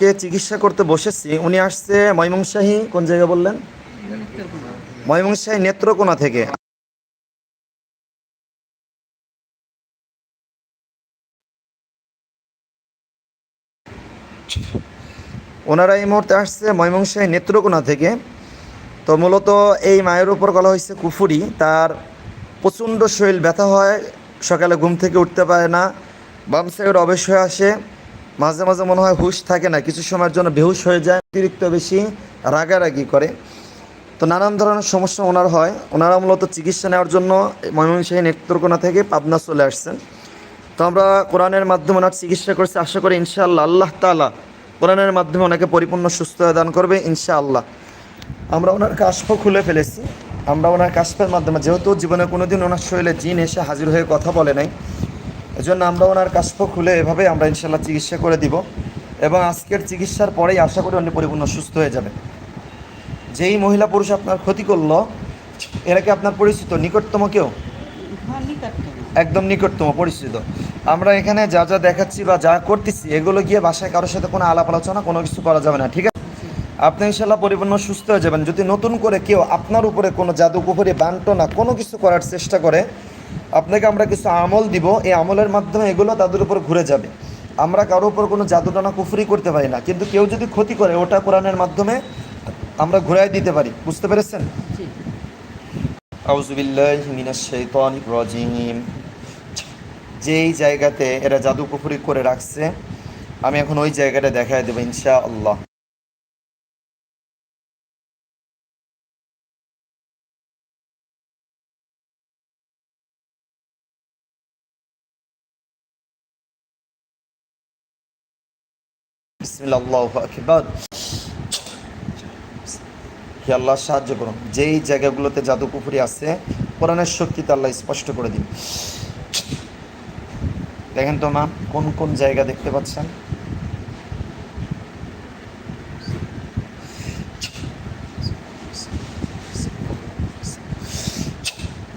কে চিকিৎসা করতে বসেছি, উনি আসছে ময়মনসিংহী, কোন জায়গা বললেন? ময়মনসিংহী নেত্রকোনা থেকে। ওনারা এই মুহূর্তে আসছে ময়মনসিংহী নেত্রকোনা থেকে। তো মূলত এই মায়ের উপর বলা হয়েছে কুফুরি, তার প্রচণ্ড শরীর ব্যথা হয়, সকালে ঘুম থেকে উঠতে পারে না, বাম সাইড অবেশ হয়ে আসে। মাঝে মাঝে মনে হয় হুশ থাকে না, কিছু সময়ের জন্য বেহুশ হয়ে যায়, অতিরিক্ত বেশি রাগারাগি করে। তো নানান ধরনের সমস্যা ওনার হয়। ওনারা মূলত চিকিৎসা নেওয়ার জন্য ময়মনসিংহ নেত্রকোনা থেকে পাবনা চলে আসছেন। তো আমরা কোরআনের মাধ্যমে ওনার চিকিৎসা করছি। আশা করি ইনশাআল্লাহ, আল্লাহ তালা কোরআনের মাধ্যমে ওনাকে পরিপূর্ণ সুস্থতা দান করবে ইনশাআল্লাহ। আমরা ওনার কাশ্প খুলে ফেলেছি। আমরা ওনার কাশ্পের মাধ্যমে, যেহেতু জীবনে কোনোদিন ওনার শরীরে জিন এসে হাজির হয়ে কথা বলে নাই এজন্য আমরা ওনার কাশফ খুলে এভাবে আমরা ইনশাল্লাহ চিকিৎসা করে দিব এবং আজকের চিকিৎসার পরেই আশা করি উনি পরিপূর্ণ সুস্থ হয়ে যাবে যেই মহিলা পুরুষ আপনার ক্ষতি করল এরা কি আপনার পরিচিত? নিকটতম কেউ? হ্যাঁ, একদম নিকটতম পরিচিত। আমরা এখানে যা যা দেখাচ্ছি বা যা করতেছি এগুলো গিয়ে বাসায় কারোর সাথে কোনো আলাপ আলোচনা কোনো কিছু করা যাবে না ঠিক আছে? আপনি ইনশাল্লাহ পরিপূর্ণ সুস্থ হয়ে যাবেন। যদি নতুন করে কেউ আপনার উপরে কোনো জাদুকুপুরি বান্টনা কোনো কিছু করার চেষ্টা করে আপনাকে আমরা কিছু আমল দিব এই আমলের মাধ্যমে এগুলো তাদের উপর ঘুরে যাবে। আমরা কারও উপর কোনো জাদুটানা কুফুরি করতে পারি না কিন্তু কেউ যদি ক্ষতি করে ওটা কোরআনের মাধ্যমে আমরা ঘুরাই দিতে পারি। বুঝতে পেরেছেন? যেই জায়গাতে এরা জাদু কুফুরি করে রাখছে আমি এখন ওই জায়গাটা দেখায় দেবো ইনশা আল্লাহ বিসমিল্লাহ আকবার। হে আল্লাহ, সাহায্য করুন। যেই জায়গাগুলোতে জাদু পুকুরি আছে, কোরআনের শক্তিতে আল্লাহ স্পষ্ট করে দিন। দেখেন তো মা, কোন কোন জায়গা দেখতে পাচ্ছেন?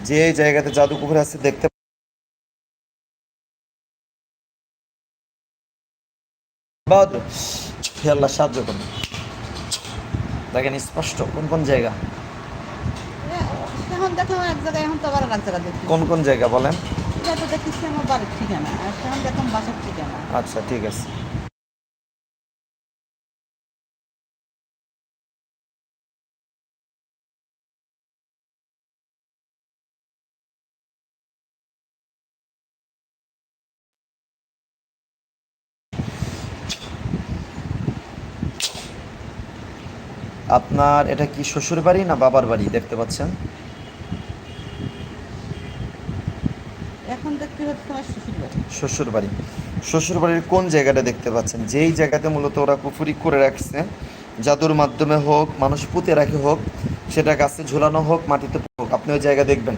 যে জায়গাতে জাদু পুকুরি আছে, দেখতে বাহাদুর হে আল্লাহ সাহায্য করুন। দেখেন স্পষ্ট। কোন কোন জায়গা? কোন কোন জায়গা বলেন? আচ্ছা ঠিক আছে। আপনার এটা কি শ্বশুর বাড়ি না বাবার বাড়ি দেখতে পাচ্ছেন? এখন দেখতে শ্বশুর বাড়ি। শ্বশুর বাড়ি। শ্বশুর বাড়ির কোন জায়গাটা দেখতে পাচ্ছেন? যেই জায়গাতে মূলত ওরা কুফুরি করে রাখছে জাদুর মাধ্যমে হোক মানুষ পুঁতে রাখে হোক সেটা গাছে ঝুলানো হোক মাটিতে হোক আপনি ওই জায়গা দেখবেন।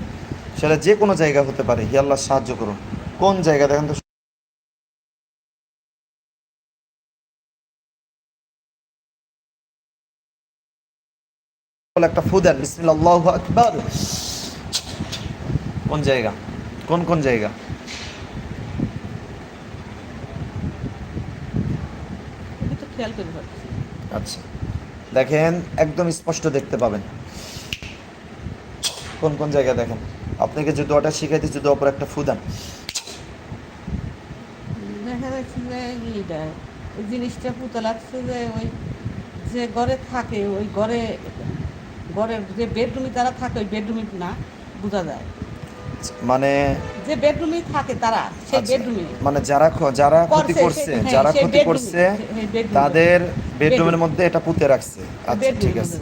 সেটা যে কোনো জায়গা হতে পারে। হি আল্লাহ সাহায্য করুন। কোন জায়গা? দেখেন তো একটা ফুদেন বিসমিল্লাহ আকবার। কোন জায়গা? কোন কোন জায়গা? আচ্ছা। দেখেন একদম স্পষ্ট দেখতে পাবেন। কোন কোন জায়গায় দেখেন? আপনাকে যে দোয়াটা শিখাইতে যদি অপর একটা ফুদান দেখা যাচ্ছে ওই জিনিসটা পুঁতে লাগছে যে ওই যে ঘরে থাকে ওই ঘরে ঘরের যে বেডরুমে তারা থাকে ওই বেডরুমে না বোঝা যায়। মানে যে বেডরুমে থাকে তারা সেই আচ্ছা, বেডরুমে মানে যারা যারা ক্ষতি করছে, হ্যাঁ, যারা ক্ষতি করছে তাদের বেডরুমের মধ্যে এটা পুঁতে রাখছে। আচ্ছা ঠিক আছে।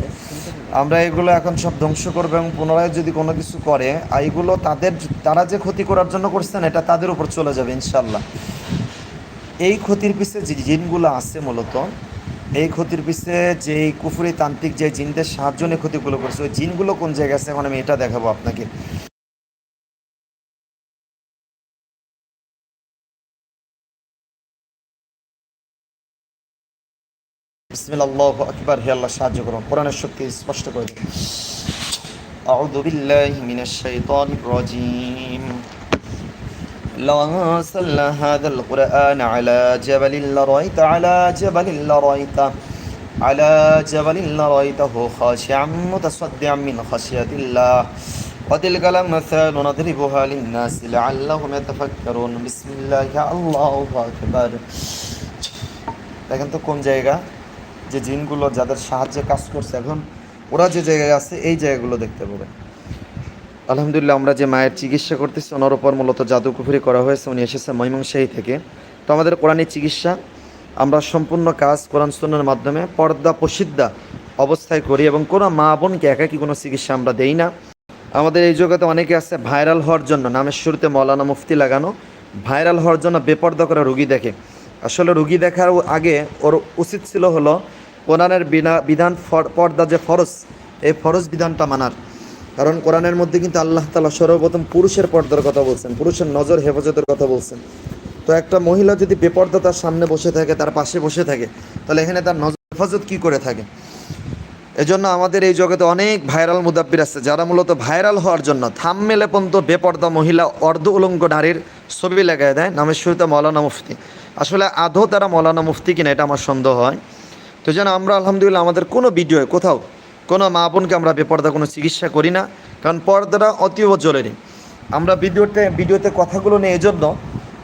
আমরা এগুলো এখন সব ধ্বংস করব এবং পুনরায় যদি কোনো কিছু করে এগুলো তাদের তারা যে ক্ষতি করার জন্য করছেন এটা তাদের উপর চলে যাবে ইনশাল্লাহ এই ক্ষতির পিছে যে জিনগুলো আছে মূলত এই ক্ষতির পিছে যে কুফুরি তান্ত্রিক যে জিনদের সাহায্য নিয়ে ক্ষতিগুলো করছে ওই জিনগুলো কোন জায়গায় আছে এখন আমি এটা দেখাবো আপনাকে বিসমিল্লাহ আল্লাহু আকবার হে আল্লাহ সাহায্য করুন কোরআনের শক্তি স্পষ্ট করে দিন أعوذ بالله من الشيطان الرجيم لو أنزلنا هذا القرآن على جبل لرأيت على جبل لرأيت على جبل لرأيته خاشعا متصدعا من خشية الله وتلك الأمثال نضربها للناس لعلهم يتفكرون بسم الله الله أكبر দেখেন তো কোন জায়গা যে জিনগুলো যাদের সাহায্যে কাজ করছে এখন ওরা যে জায়গায় আছে এই জায়গাগুলো দেখতে পাবে আলহামদুলিল্লাহ, আমরা যে মায়ের চিকিৎসা করতেছি, ওনার ওপর মূলত জাদুকুফুরি করা হয়েছে, উনি এসেছে ময়মনসাহী থেকে। তো আমাদের কোরআনের চিকিৎসা, আমরা সম্পূর্ণ কাজ কোরআন সুন্নার মাধ্যমে পর্দা প্রসিদ্ধা অবস্থায় করি এবং কোনো মা বোনকে একাকি কোনো চিকিৎসা আমরা দেই না। আমাদের এই জগতে অনেকে আছে ভাইরাল হওয়ার জন্য, নামের শুরুতে মৌলানা মুফতি লাগানো, ভাইরাল হওয়ার জন্য বেপর্দা করে রুগী দেখে। আসলে রুগী দেখার আগে ওর উচিত ছিল হলো কোরআনের বিনা বিধান পর্দা যে ফরজ, এই ফরজ বিধানটা মানার। কারণ কোরআনের মধ্যে কিন্তু আল্লাহ তালা সর্বপ্রথম পুরুষের পর্দার কথা বলছেন, পুরুষের নজর হেফাজতের কথা বলছেন। তো একটা মহিলা যদি বেপর্দা তার সামনে বসে থাকে, তার পাশে বসে থাকে, তাহলে এখানে তার নজর হেফাজত কি করে থাকে? এজন্য আমাদের এই জগতে অনেক ভাইরাল মুদাব্বির আছে, যারা মূলত ভাইরাল হওয়ার জন্য থামমেলে পর্যন্ত বেপর্দা মহিলা অর্ধ উলঙ্গ নারীর ছবি লাগায় দেয় নামের শুরুতে মৌলানা মুফতি। আসলে আদৌ তারা মৌলানা মুফতি কিনা এটা আমার সন্দেহ হয়। তো যেন আমরা আলহামদুলিল্লাহ আমাদের কোনো ভিডিও কোথাও কোনো মা বোনকে আমরা বেপর্দা কোনো চিকিৎসা করি না, কারণ পর্দাটা অতীব জরুরি। আমরা ভিডিওতে ভিডিওতে কথাগুলো নেই এজন্য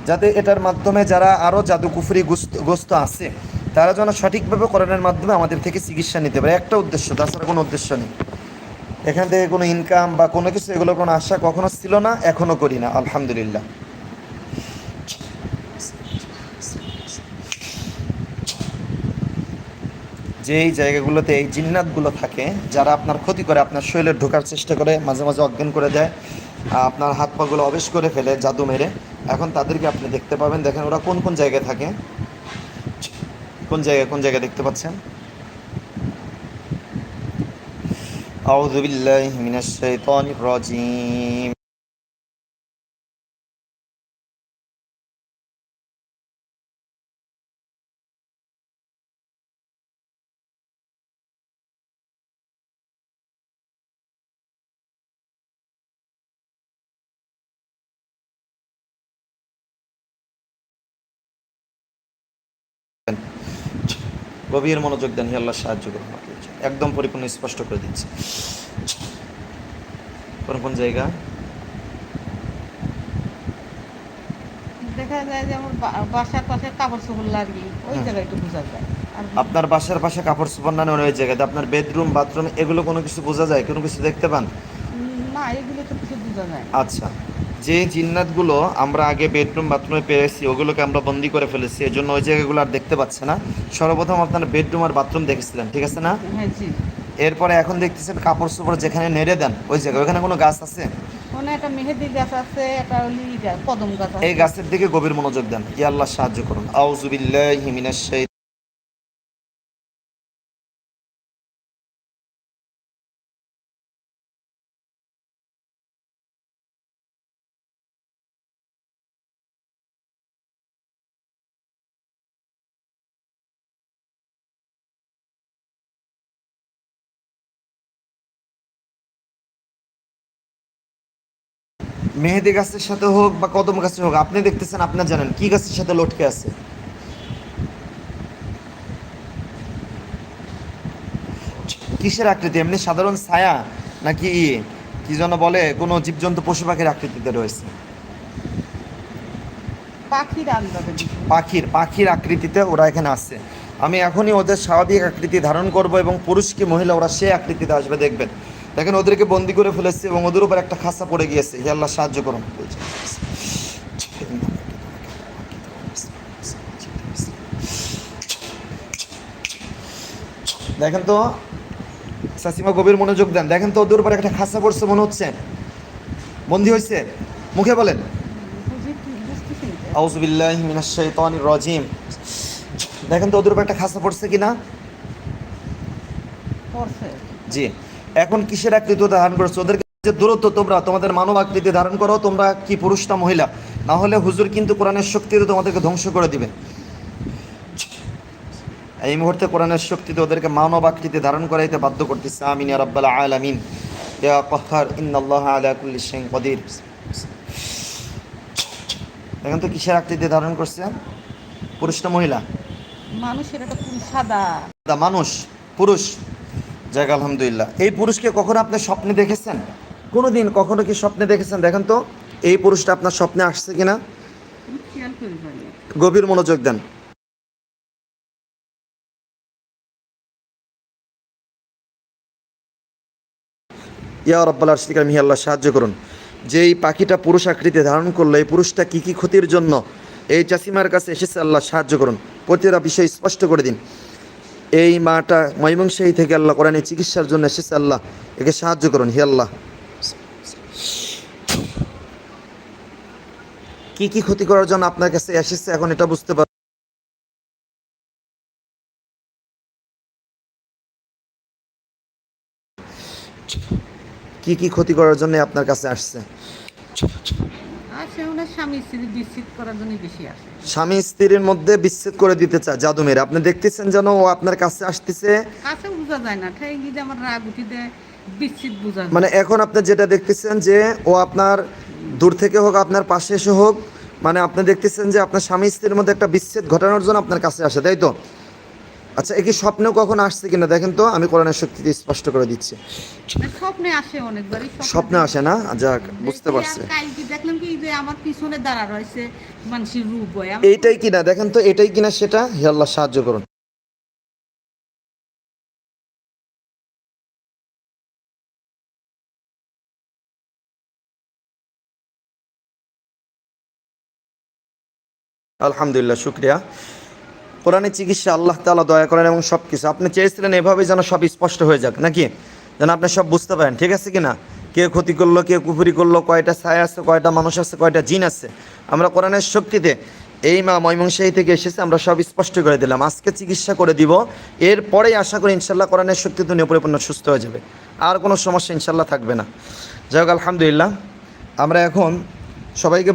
যাতে এটার মাধ্যমে যারা আরও জাদুকুফুরি গ্রস্ত আছে, তারা যেন সঠিকভাবে করণের মাধ্যমে আমাদের থেকে চিকিৎসা নিতে পারে। একটা উদ্দেশ্য, তাছাড়া কোনো উদ্দেশ্য নেই। এখান থেকে কোনো ইনকাম বা কোনো কিছু, এগুলো কোনো আশা কখনো ছিল না এখনও করি না, আলহামদুলিল্লাহ। যে এই জায়গাগুলোতে এই জিন্নাতগুলো থাকে যারা আপনার ক্ষতি করে আপনার শরীরে ঢোকার চেষ্টা করে মাঝে মাঝে অজ্ঞান করে দেয় আহ, আপনার হাত পাগুলো অবেশ করে ফেলে জাদু মেরে এখন তাদেরকে আপনি দেখতে পাবেন দেখেন ওরা কোন কোন জায়গায় থাকে কোন জায়গায় কোন জায়গায় দেখতে পাচ্ছেন أعوذ بالله من الشيطان الرجيم গভীর মনোযোগ দেন হে আল্লাহ সাহায্য করুন একদম পরিপূর্ণ স্পষ্ট করে দিচ্ছে। কোন কোন জায়গা? দেখা যায় যে আমার বাসার পাশে কাপড় চোপড় লাগি ওই জায়গায় একটু বোঝা যায়। আপনার বাসার পাশে কাপড় চোপড় না ওই জায়গাতে আপনার বেডরুম বাথরুম এগুলো কোনো কিছু বোঝা যায়? কোনো কিছু দেখতে পান? না এগুলো তো কিছু বোঝা যায় আচ্ছা। যে জিন্নাতগুলো আমরা আগে বেডরুম বাথরুমে পেয়েছি ওগুলোকে আমরা বন্দি করে ফেলেছি। এই জন্য ওই জায়গাগুলো আর দেখতে পাচ্ছে না। সর্বপ্রথম আপনারা বেডরুম আর বাথরুম দেখেছিলেন ঠিক আছে না? হ্যাঁ এরপরে এখন দেখতেছেন কাপড় চোপড় যেখানে নেড়ে দেন ওই জায়গায়। ওখানে কোনো গাছ আছে? এই গাছের দিকে গভীর মনোযোগ দেন। ই আল্লাহ সাহায্য করুন। আউজুবিল্লাহি মেহেদি গাছের সাথে হোক বা কদম গাছের হোক আপনি দেখতেছেন আপনি জানেন কি গাছের সাথে লটকে আছে। কিসের আকৃতি? এমনি সাধারণ ছায়া নাকি কি যেন বলে কোনো জীবজন্তু পশু পাখির আকৃতিতে রয়েছে? পাখির পাখির আকৃতিতে ওরা এখানে আসছে আমি এখনই ওদের স্বাভাবিক আকৃতি ধারণ করব এবং পুরুষ কি মহিলা ওরা সে আকৃতিতে আসবে দেখবেন। দেখেন ওদেরকে বন্দি করে ফেলেছে এবং ওদের উপর একটা খাসা পড়ে গিয়েছে। হে আল্লাহ সাহায্য করুন। দেখেন তো সাসিমা গভীর মনোযোগ দেন। দেখেন তো ওদের উপর একটা খাসা পড়ছে মনে হচ্ছে। বন্দি হয়েছে। মুখে বলেন। আউজবিল্লাহি রাজিম। দেখেন তো ওদের উপর একটা খাসা পড়ছে কিনা? জি। এখন কিসের আকৃতি ধারণ করেছে? ওদেরকে যে দূরত্ব তোমরা তোমাদের মানব আকৃতি ধারণ করো তোমরা কি পুরুষ না মহিলা? না হলে হুজুর কিন্তু কোরআনের শক্তিতে তোমাদেরকে ধ্বংস করে দিবে। এই মুহূর্তে কোরআনের শক্তিতে ওদেরকে মানব আকৃতি ধারণ করাইতে বাধ্য করতেছে। আমিন রাব্বাল আলামিন। ইয়া কাহ্হার ইন্নাল্লাহা আলা কুল্লি শাইইন কদির। এখন তো কিসের আকৃতি ধারণ করছে? পুরুষটা মহিলা? মানুষের পুরো সাদা মানুষ পুরুষ। যাক, আলহামদুলিল্লাহ। এই পুরুষকে কখনো আপনি স্বপ্নে দেখেছেন? কোনো দিন কখনো কি স্বপ্নে দেখেছেন? দেখেন তো, এই পুরুষটা আপনার স্বপ্নে আসছে কিনা? গভীর মনোযোগ দেন। ইয়া রব্বাল আরশিকার মিহি আল্লাহ, সাহায্য করুন। যে এই পাখিটা পুরুষ আকৃতি ধারণ করল, এই পুরুষটা কি কি ক্ষতির জন্য এই চাষিমার কাছে এসেছে? আল্লাহ, সাহায্য করুন। প্রতিটা বিষয় স্পষ্ট করে দিন। এই মাটা ময়মনশাহী থেকে আল্লাহ কোরআনে চিকিৎসার জন্য এসেছে আল্লাহ। একে সাহায্য করুন, হে আল্লাহ। কি কি ক্ষতি করার জন্য আপনার কাছে এসেছে এখন এটা বুঝতে পার কি কি ক্ষতি করার জন্য আপনার কাছে আসছে? ওনার স্বামী স্ত্রী বিচ্ছিত করার জন্য বেশি আসে। স্বামী স্ত্রীর মধ্যে বিচ্ছেদ করে দিতে চায় জাদু মেরে আপনি দেখতেছেন যেন ও আপনার কাছে আসতেছে। কাছে বোঝা যায় না ঠাই গিয়ে আমার রাগ উঠি দেয় বিচ্ছিত বোঝা যায়। মানে এখন আপনি যেটা দেখতেছেন যে ও আপনার দূর থেকে হোক আপনার পাশে এসে হোক মানে আপনি দেখতেছেন যে আপনার স্বামী স্ত্রীর মধ্যে একটা বিচ্ছেদ ঘটানোর জন্য আপনার কাছে আসে তাই তো? আচ্ছা এ কি স্বপ্নেও কখন আসছে কিনা দেখেন তো আমি কোরআনের শক্তিতে স্পষ্ট করে দিচ্ছি। স্বপ্নে আসে অনেকবারই স্বপ্নে আসে। না? যাক বুঝতে পারছি। কালকে দেখলাম কি যে আমার পিছনে দাঁড়া রয়েছে মানুষের রূপ এইটাই কিনা দেখেন তো এটাই কিনা সেটা? হে আল্লাহ সাহায্য করুন। আলহামদুলিল্লাহ শুক্রিয়া। কোরআনের চিকিৎসা আল্লাহ তাআলা দয়া করেন এবং সব কিছু আপনি চেয়েছিলেন এভাবে যেন সব স্পষ্ট হয়ে যাক, নাকি? যেন আপনি সব বুঝতে পারেন, ঠিক আছে কি না কে ক্ষতি করল, কে কুপুরি করল, কয়টা ছায়া আছে, কয়টা মানুষ আছে, কয়টা জিন আছে। আমরা কোরআনের শক্তিতে এই মা ময়মনশাহী থেকে এসেছে, আমরা সব স্পষ্ট করে দিলাম। আজকে চিকিৎসা করে দিব, এরপরেই আশা করি ইনশাল্লাহ কোরআনের শক্তিতে উনি পরিপূর্ণ সুস্থ হয়ে যাবে। আর কোনো সমস্যা ইনশাল্লাহ থাকবে না। যাই হোক, আলহামদুলিল্লাহ। আমরা এখন সবাইকে